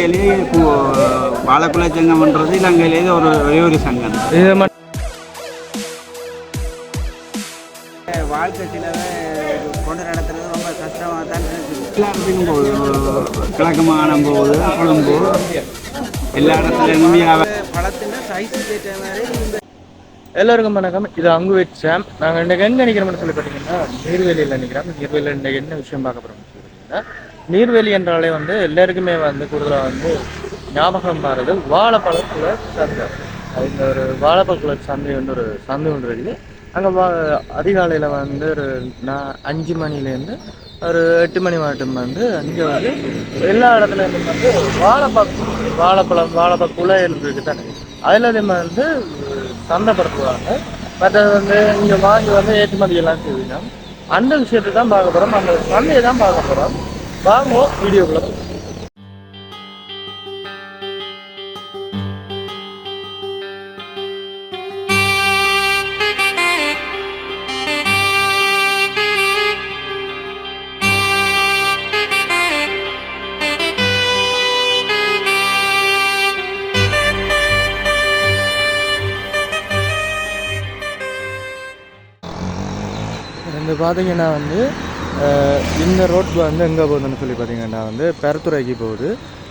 இலங்கையிலேயே வாழைக்குலை சங்கம்ன்றது இலங்கையிலேயே ஒரு ஒரே ஒரு சங்கம். இது மட்டும் வாழ்க்கை சிலவை கொண்டு நடத்துறது ரொம்ப கஷ்டமாக தான் இருக்குது. எல்லா இடத்துக்கும் போகுது கிழக்கு மாகாணம் போகுது கொழும்பு எல்லா இடத்துல இந்தியாவை பழத்தின் மாதிரி எல்லாருக்கும் வணக்கம். இது அங்கு வித் சாம். நாங்கள் இன்றைக்கு எங்கே நிற்கிறோம்னு சொல்லி பார்த்தீங்கன்னா நீர்வேலியில் நிற்கிறோம் நீர்வேலியில் இன்றைக்கு என்ன விஷயம் பார்க்க போகிறோம்னு சொல்லி பார்த்தீங்கன்னா நீர்வேலி என்றாலே வந்து எல்லாருக்குமே வந்து கூடுதலாக வந்து ஞாபகம் மாறுது. வாழைப்பழத்துல சந்தை. இந்த ஒரு வாழைப்பழத்துல சந்தை வந்து ஒரு சந்தை ஒன்று இருக்குது. அங்கே வா அதிகாலையில் வந்து ஒரு நான் அஞ்சு மணிலேருந்து ஒரு எட்டு மணி மட்டும் வந்து அங்கே வந்து எல்லா இடத்துலையும் வந்து வாழைப்பழம் வாழைப்பழம் வாழைப்பழ குலைகள் இருக்குது தானே அதில் அதே வந்து சந்தைப்படுத்துவாங்க. மற்றது வந்து இங்கே வாங்கி வந்து ஏற்றுமதி எல்லாம் செய்வீங்க அந்த விஷயத்தை தான் பார்க்க போகிறோம் அந்த சந்தையை தான் பார்க்க போகிறோம் வாங்குவோம் வீடியோக்குள்ள. இந்த பார்த்தீங்கன்னா வந்து இந்த ரோட் வந்து எங்கே போகுதுன்னு சொல்லி பார்த்தீங்கன்னா வந்து பெரத்துறைக்கு போகுது.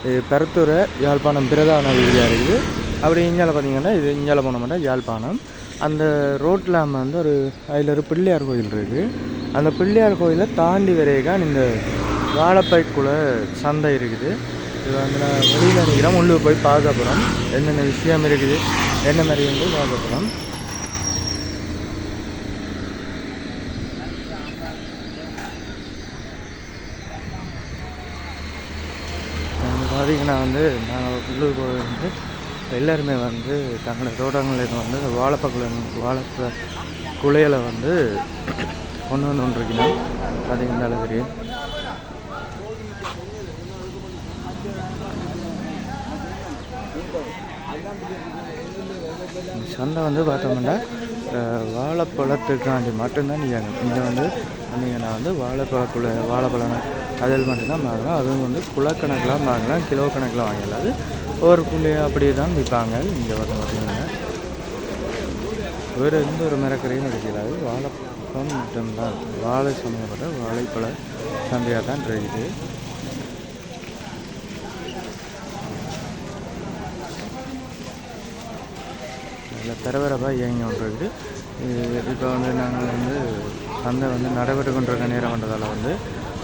இது பெரத்துறை யாழ்ப்பாணம் பிரதான வீதியாக இருக்குது. அப்படி இங்கால பார்த்தீங்கன்னா இது இங்கால போனோம்னா யாழ்ப்பாணம். அந்த ரோட்டில் வந்து ஒரு அதில் ஒரு பிள்ளையார் கோயில் இருக்குது அந்த பிள்ளையார் கோயிலை தாண்டி வரையதான் இந்த வாழைப்பைக்குள்ள சந்தை இருக்குது. இது வந்து நான் வெளியில் நிற்கிறோம் உள்ளே போய் பார்க்க போகிறோம் என்னென்ன விஷயம் இருக்குது என்ன மாதிரி வந்து பார்க்க போகிறோம் நான் வந்து நாங்கள் உள்ளூர் போகிறது வந்து எல்லாருமே வந்து தங்களோட தோட்டங்களில் வந்து இந்த வாழைப்ப குலைகளை வந்து கொண்டு வந்து கொண்டிருக்கணும் பார்த்தீங்கன்னா தெரியும் சந்தை வந்து பார்த்தோம்னா வாழைப்பழத்துக்காண்டி மட்டும்தான் நீங்கள் இங்கே வந்து நீங்கள் நான் வந்து வாழைப்பழக்குள்ள வாழைப்பழம் அதில் மட்டும்தான் வாங்கலாம். அதுவும் வந்து குலக்கணக்கெலாம் வாங்கலாம் கிலோ கணக்கில் வாங்கலாம் ஒரு புள்ளி அப்படியே தான் விற்பாங்க. இங்கே வந்து பார்த்தீங்கன்னா வேறு எந்த ஒரு மரக்கரையும் கிடைக்கலாது வாழைப்பழம் மட்டும்தான். வாழை சம்மந்தப்பட்ட வாழைப்பழ சந்தையாக தான் இருக்குது. அதில் பரபரப்பாக இயங்கி கொண்டிருக்குது. இப்போ வந்து நாங்கள் வந்து சந்தை வந்து நடைபெற்று கொண்டிருக்க நேரம் வந்ததால் வந்து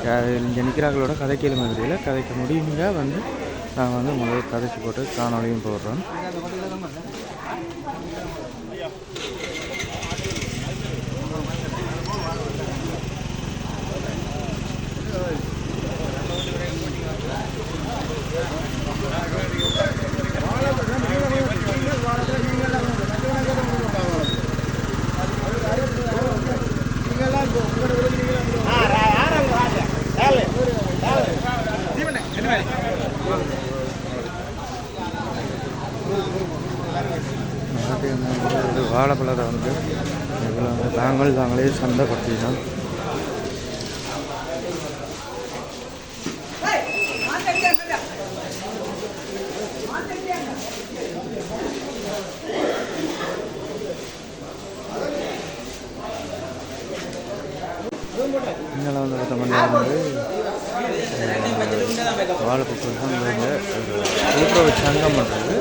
இங்கே கதை கதைக்கல மாதிரியில் கதைக்க முடியுங்க. வந்து நான் வந்து முதல் கதைச்சி போட்டு காணொலியும் போடுறோம் நாட்டு வாழைப்பழத்தை வந்து இதில் வந்து நாங்கள் நாங்களே சந்தைப்படுத்தினோம் இங்கெல்லாம் வந்து பார்த்தோம்னா வந்து வாழைப்பூக்கள் வந்து ஒரு கூட்டுறவு சங்கம் பண்ணுறது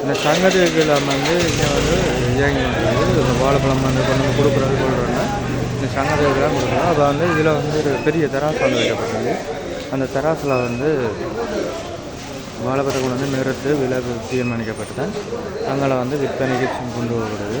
இந்த சங்கத்துக்கு இல்லாமல் வந்து இங்கே வந்து இயங்கி பண்ணுறது இந்த வாழைப்பழம் வந்து கொண்டு வந்து கொடுக்குறது சொல்கிறோன்னா இந்த சங்கத்துக்குலாம் கொடுக்குறோம். அப்போ வந்து இதில் வந்து ஒரு பெரிய தராசு வந்து வைக்கப்பட்டது அந்த தராசில் வந்து வாழைப்பழத்தை கொண்டு வந்து நிறுத்து விலை தீர்மானிக்கப்பட்டு அங்கே வந்து விற்பனைக்கு கொண்டு போகிறது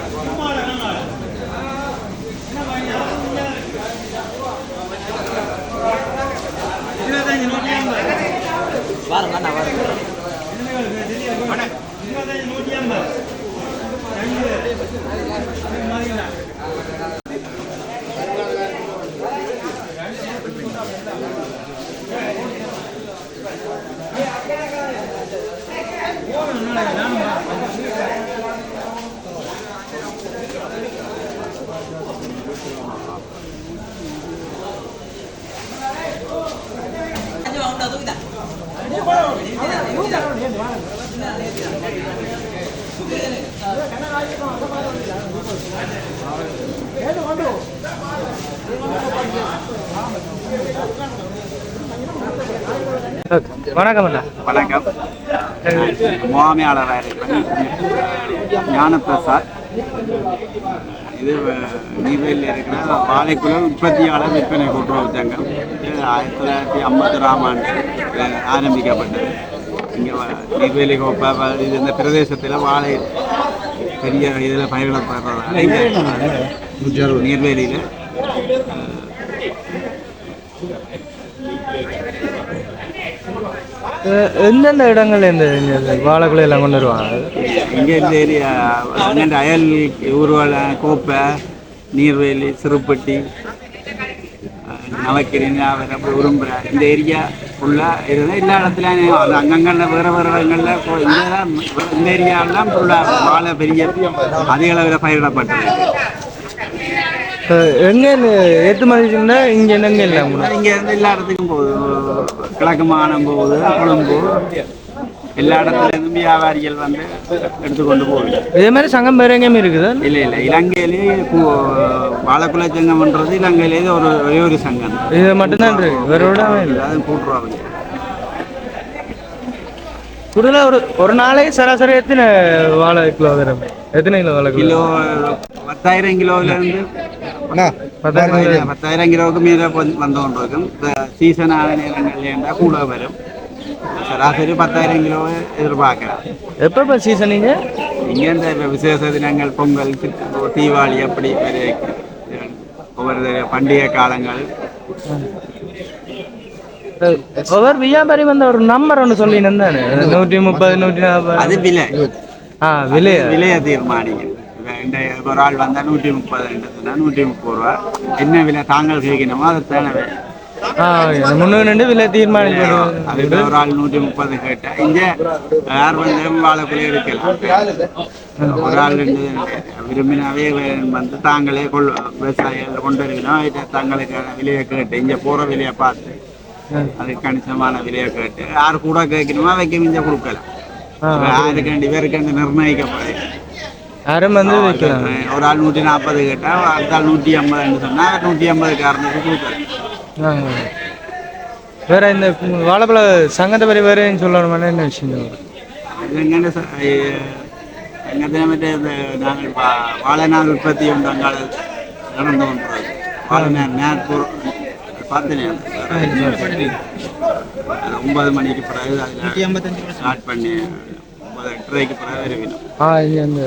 வாருங்க நான் வாருங்க. நூற்றி ஐம்பது வணக்கம் அண்ணா. வணக்கம். முகாமையாளராக இருக்கிறேன் ஞானபிரசாத் இது அஹ், நெய்வேலியில் இருக்கிற வாழைக்குள்ள உற்பத்தியாளர் விற்பனை கூட்டுறவு சங்கம். இது ஆயிரத்தி தொள்ளாயிரத்தி ஐம்பத்தொராம் ஆண்டு ஆரம்பிக்கப்பட்டது. இங்கே நெய்வேலி கோப்பை இது இந்த பிரதேசத்தில் வாழை பெரிய இதில் இங்கே நெய்வேலியில் அஹ் எந்தெந்த இடங்கள்ல இந்த வாழைக்குலை எல்லாம் கொண்டு வருவாங்க? இங்கே இந்த ஏரியா அங்கே அயல் ஊர்வல கோப்பை நீர்வேலி சிறுப்பட்டி நவக்கிரி அப்படி உரும்புற இந்த ஏரியா ஃபுல்லாக இதுதான் எல்லா இடத்துலையும் அது அங்கங்கே வேறு வேறு இடங்களில் இங்கே தான் இந்த ஏரியாவெல்லாம் ஃபுல்லாக வாழை பெரிய அதிக அளவில் பயிரிடப்பட்டது. அஹ் எங்க இந்த ஏற்றுமதிக்குன்னா இங்க எங்க இல்லை இங்கே இருந்து எல்லா இடத்துக்கும் போகுது. கிழக்கு மாகாணம் போகுது கொழும்பு எல்லா இடத்துலேருந்தும் வியாபாரிகள் வந்து எடுத்துக்கொண்டு போகுது. இதே மாதிரி சங்கம் வேற எங்கேயுமே இருக்குதா? இல்ல இல்ல. இலங்கையிலேயே வாழைக்குலை சங்கம்ன்றது இலங்கையிலேயே ஒரு ஒரே ஒரு சங்கம். இது மட்டும்தான் இருக்கு. வேற விடாம இல்லை. அது கூட்டுருவாங்க. கூடுதலாக ஒரு ஒரு நாளைக்கு சராசரி எத்தனை வாழை கிலோ வரும்? எத்தனை கிலோ வாழை கிலோ பத்தாயிரம் கிலோல இருந்து பத்தாயிரம் பத்தாயிரம் கிலோவுக்கு மேல வந்து கொண்டிருக்கும் சீசன் ஆன நேரங்கள்ல இருந்தால் கூட வரும். சராசரி பத்தாயிரம் கிலோ எதிர்பார்க்கலாம் எப்போ இப்போ சீசனிங்க இங்கே இந்த இப்ப விசேஷ தினங்கள் பொங்கல் சித்து- தீபாவளி அப்படி வரை ஒவ்வொரு பண்டிகை காலங்கள் ஒவ்வொரு வியாபாரி வந்து ஒரு நம்பர் ஒன்று சொல்லி இருந்தானே நூற்றி முப்பது நூற்றி நாற்பது அது விலை ஆ விலை விலையை தீர்மானிக்கும் ஒரு ஆள் வந்தால் நூற்றி முப்பது சொன்னா நூற்றி முப்பது ரூபா என்ன விலை தாங்கள் கேட்கணுமோ அது அது கேட்டா. இங்கே யார் வந்து வாழைக்குள்ளே எடுக்கலாம் ஒரு ஆள் ரெண்டு விரும்பினாவே வந்து தாங்களே கொள் விவசாயிகள் கொண்டு வருவினோம் இதை தங்களுக்கான விலையை கேட்டு இங்கே போகிற விலையை பார்த்து அதுக்கு கணிசமான விலையை கேட்டு யார் கூட கேட்கணுமோ வைக்க மிஞ்ச கொடுக்கலாம். யாருக்கு ரெண்டு பேருக்கு ரெண்டு நிர்ணயிக்கப்படுது. யாரும் வந்து ஒரு ஆள் நூற்றி நாற்பது கேட்டா அடுத்த ஆள் நூற்றி ஐம்பதுன்னு சொன்னா நூற்றி அறுநூறு கொடுக்குறேன் ஆ. வேற இந்த வாழைப்பழ சங்கத்தை பற்றி வேற ஏன் சொல்லணுமா என்ன விஷயம்? எங்கே எங்கே மറ്റേ இந்த நாங்கள் வா- வாழை நாள் உற்பத்தி உண்டு அங்கால நடந்து கொண்டிருக்கிறது. வாழை நாள் நேர்பூர் பார்த்தேன். ஒன்பது மணிக்கு பிறகு அதில் ஸ்டார்ட் பண்ணி ஒன்பது எட்டரைக்கு பிறகு இங்க இந்த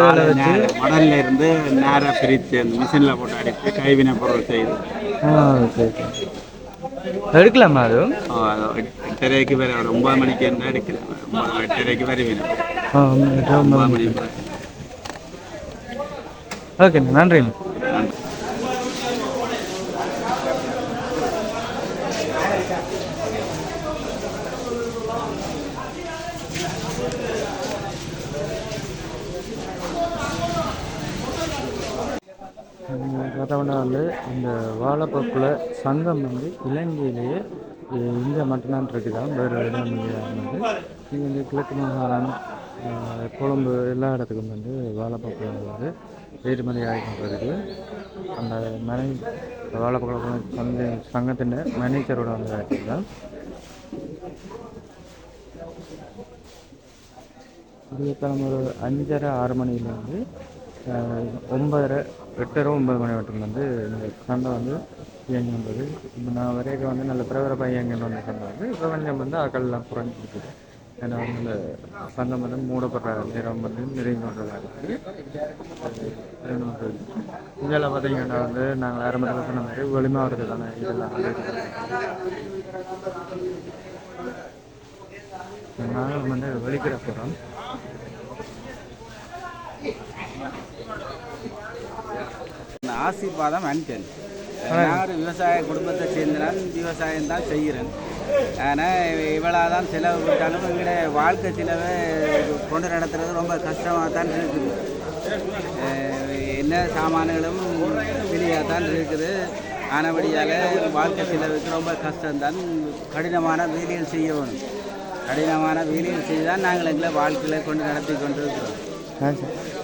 வாழை வச்சு. மடல்ல இருந்து நேராக பிரித்து அந்த மிஷினில் போட்டு அடித்து கைவினை பொருள் செய்து சரி சரி. எடுக்கலாமா அது? எட்டரைக்கு வர ஒரு ஒன்பது மணிக்கு எடுக்கிறேன் ஒன்பது எட்டரைக்கு பிறகு ஓகேண்ணா நன்றிண்ணா. நன்றி பார்த்தோம்னா இந்த வாழைப்பழ சங்கம் வந்து இலங்கையிலேயே இந்தியா மட்டும்தான் இருக்குதான் வேறு இடம் வந்து இங்கே வந்து கிழக்கு மாகாணம் கொழும்பு எல்லா இடத்துக்கும் வந்து வாழைப்பழம் வந்து ஏற்றுமதி ஆகிட்டு அந்த மனை வாழைப்பழம் சங்க சங்கத்தின் மேனேஜரோட வந்து ஆகிட்டுதான் விடியற்காலம் ஒரு அஞ்சரை ஆறு மணிலேருந்து ஒன்பதரை எட்டரை ஒன்பது மணி வரைக்கும் வந்து இந்த சந்தை வந்து இயங்கி வந்தது. இப்போ நான் வரைக்கும் வந்து நல்ல பிரபரப்பாக இயங்கி வந்த சந்தை வந்து இப்போ கொஞ்சம் வந்து ஆக்கள்லாம் குறைஞ்சிருக்குது ஏன்னா வந்து இந்த சந்தை வந்து மூடப்படுற நேரம் வந்து நெருங்கி கொண்டதாக இருக்குது இந்தியாவில் பார்த்தீங்கன்னா வந்து நாங்கள் ஆரம்பத்தில் சொன்ன மாதிரி வெளி மாவட்டத்துக்கான இதெல்லாம் வந்து நாங்கள் வந்து வெளிக்கிற போகிறோம் ஆசீர்வாதம் அன்டன் நான் ஒரு விவசாய குடும்பத்தை சேர்ந்தனால் விவசாயம் தான் செய்கிறேன். ஆனால் இவ்வளோ தான் செலவு விட்டாலும் எங்களுடைய வாழ்க்கை செலவை கொண்டு நடத்துறது ரொம்ப கஷ்டமாக தான் இருக்குது. என்ன சாமான்களும் வெளியாக தான் இருக்குது. ஆனபடியால் வாழ்க்கை செலவுக்கு ரொம்ப கஷ்டம்தான். கடினமான வேலைகள் செய்ய வேணும். கடினமான செய்து தான் நாங்கள் எங்களை வாழ்க்கையில் கொண்டு நடத்தி கொண்டு இருக்கிறோம்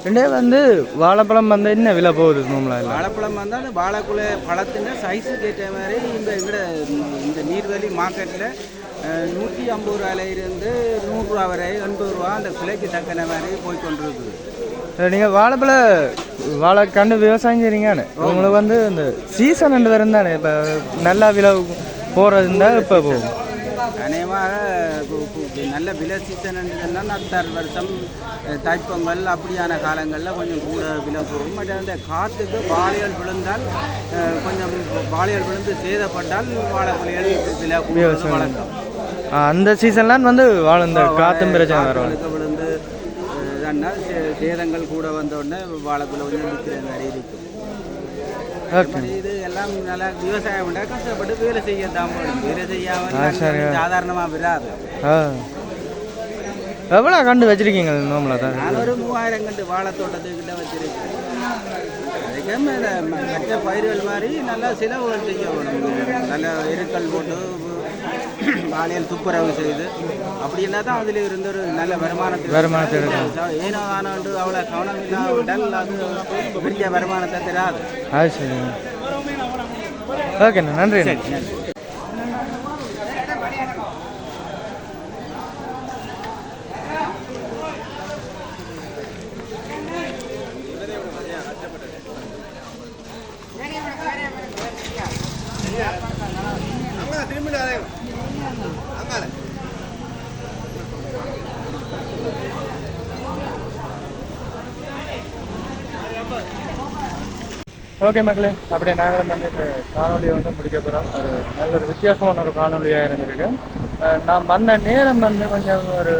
ரெண்டே வந்து வாழைப்பழம் வந்து என்ன விலை போகுது இல்லை? வாழைப்பழம் வந்து அந்த வாழைக்குள்ள பழத்தின் சைஸுக்கு ஏற்ற மாதிரி இந்த எங்கட இந்த நீர்வழி மார்க்கெட்டில் நூற்றி ஐம்பது ரூபாயிலிருந்து நூறுரூவா வரை எண்பது ரூபா அந்த விலைக்கு தக்கன மாதிரி போய் கொண்டிருக்குது. நீங்கள் வாழைப்பழ வாழைக்கண்டு விவசாயம் செய்றீங்கன்னு. உங்களுக்கு வந்து இந்த சீசன் ரெண்டு தரம் தானே இப்போ நல்லா விலை போகிறது இருந்தால் இப்போ போகும். அநேகமாக கு- நல்ல விலை சீசன் சொன்னால் அடுத்த வருஷம் தைப்பொங்கல் அப்படியான காலங்களில் கொஞ்சம் கூட விலை போகும் பட் அந்த காற்றுக்கு வாழைகள் விழுந்தால் கொஞ்சம் வாழைகள் விழுந்து சேதப்பட்டால் வாழைப்பொலிகள் விலை வழக்கம். அந்த சீசன்லாம் வந்து வாழை இந்த காற்றும் பிரச்சனை வரும். விழுந்து சேதங்கள் கூட வந்த உடனே வாழைக்குள்ள கொஞ்சம் விற்கிற மாதிரி இருக்கும். இது எல்லாம் நல்லா விவசாயம் பண்ணா கஷ்டப்பட்டு வேலை செய்யத்தான் போகணும் வேலை செய்யாமல். சாதாரணமாக விடாது. எவ்வளோ கண்டு வச்சிருக்கீங்க நோம்பலா தான் நான் ஒரு மூவாயிரம் கண்டு வாழை தோட்டத்துக்கிட்ட வச்சிருக்கேன். அதுக்கே மற்ற பயிர்கள் மாதிரி நல்லா செலவுகள் செய்ய வேணும் நல்ல எருக்கள் போட்டு வாழையில் துப்புரவு செய்து அப்படின்னா தான் அதில் இருந்த ஒரு நல்ல வருமானத்தை வருமானத்தை ஏனோ ஆனோண்டு அவ்வளோ கவனம் இல்லாவிட்டால் அது பெரிய வருமானத்தை தராது. அது சரி. ஓகேண்ணா நன்றி நன்றி. ஓகே மக்களே அப்படியே நாங்களும் வந்து காணொலியை வந்து முடிக்க போகிறோம் ஒரு நல்ல ஒரு வித்தியாசமான ஒரு காணொலியாக இருந்திருக்கு. நான் வந்த நேரம் வந்து கொஞ்சம் ஒரு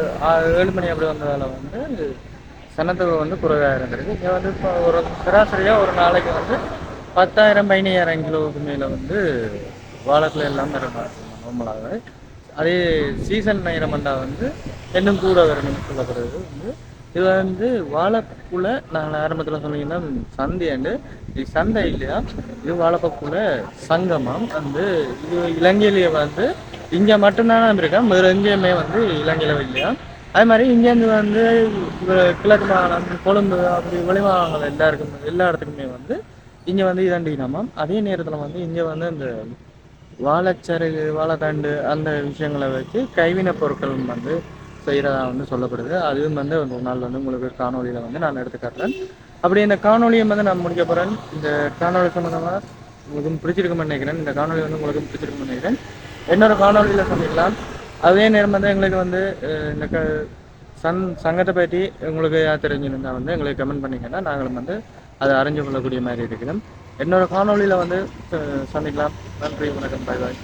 ஏழு மணி அப்படி வந்ததால் வந்து சனத்தொகை வந்து குறைவாக இருந்திருக்கு. இங்கே வந்து இப்போ ஒரு சராசரியாக ஒரு நாளைக்கு வந்து பத்தாயிரம் பதினாயிரம் கிலோவுக்கு மேலே வந்து வாழைக்குள்ள எல்லாம் இருக்கும் நார்மலாகவே அதே சீசன் நேரம் வந்தால் வந்து இன்னும் கூட வரணும்னு சொல்லப்படுறது வந்து இது வந்து வாழைப்பூல நாங்கள் ஆரம்பத்தில் சொன்னீங்கன்னா சந்தையாண்டு இது சந்தை இல்லையா? இது வாழைப்பூல சங்கமம். வந்து இது இலங்கையிலேயே வந்து இங்கே மட்டும்தானே இருக்கேன் வேறு எங்கேயுமே வந்து இலங்கையில் இல்லையா? அதே மாதிரி இங்கேருந்து வந்து கிழக்கு மாகாணம் கொழும்பு அப்படி வெளி மாகாணங்கள் எல்லாருக்கும் எல்லா இடத்துக்குமே வந்து இங்கே வந்து இதண்டினாமாம் அதே நேரத்தில் வந்து இங்கே வந்து இந்த வாழைச்சருகு வாழைத்தண்டு அந்த விஷயங்களை வச்சு கைவினைப் பொருட்கள் வந்து செய்கிறதா வந்து சொல்லப்படுது. அதுவும் வந்து ஒரு நாள் வந்து உங்களுக்கு காணொலியில் வந்து நான் எடுத்து காட்டுறேன். அப்படி இந்த காணொலியை வந்து நான் முடிக்க போகிறேன் இந்த காணொலி சம்மந்தமாக உங்களுக்கும் பிடிச்சிருக்கும்னு நினைக்கிறேன். இந்த காணொலி வந்து உங்களுக்கும் பிடிச்சிருக்கும்னு நினைக்கிறேன். என்னோட காணொலியில் சந்திக்கலாம். அதே நேரம் வந்து எங்களுக்கு வந்து இந்த க சங் சங்கத்தை பற்றி உங்களுக்கு யார் தெரிஞ்சிருந்தா வந்து எங்களுக்கு கமெண்ட் பண்ணிங்கன்னா நாங்களும் வந்து அதை அறிஞ்சு கொள்ளக்கூடிய மாதிரி இருக்கிறோம். என்னோட காணொலியில் வந்து சந்திக்கலாம். நன்றி வணக்கம். பாய் பாய்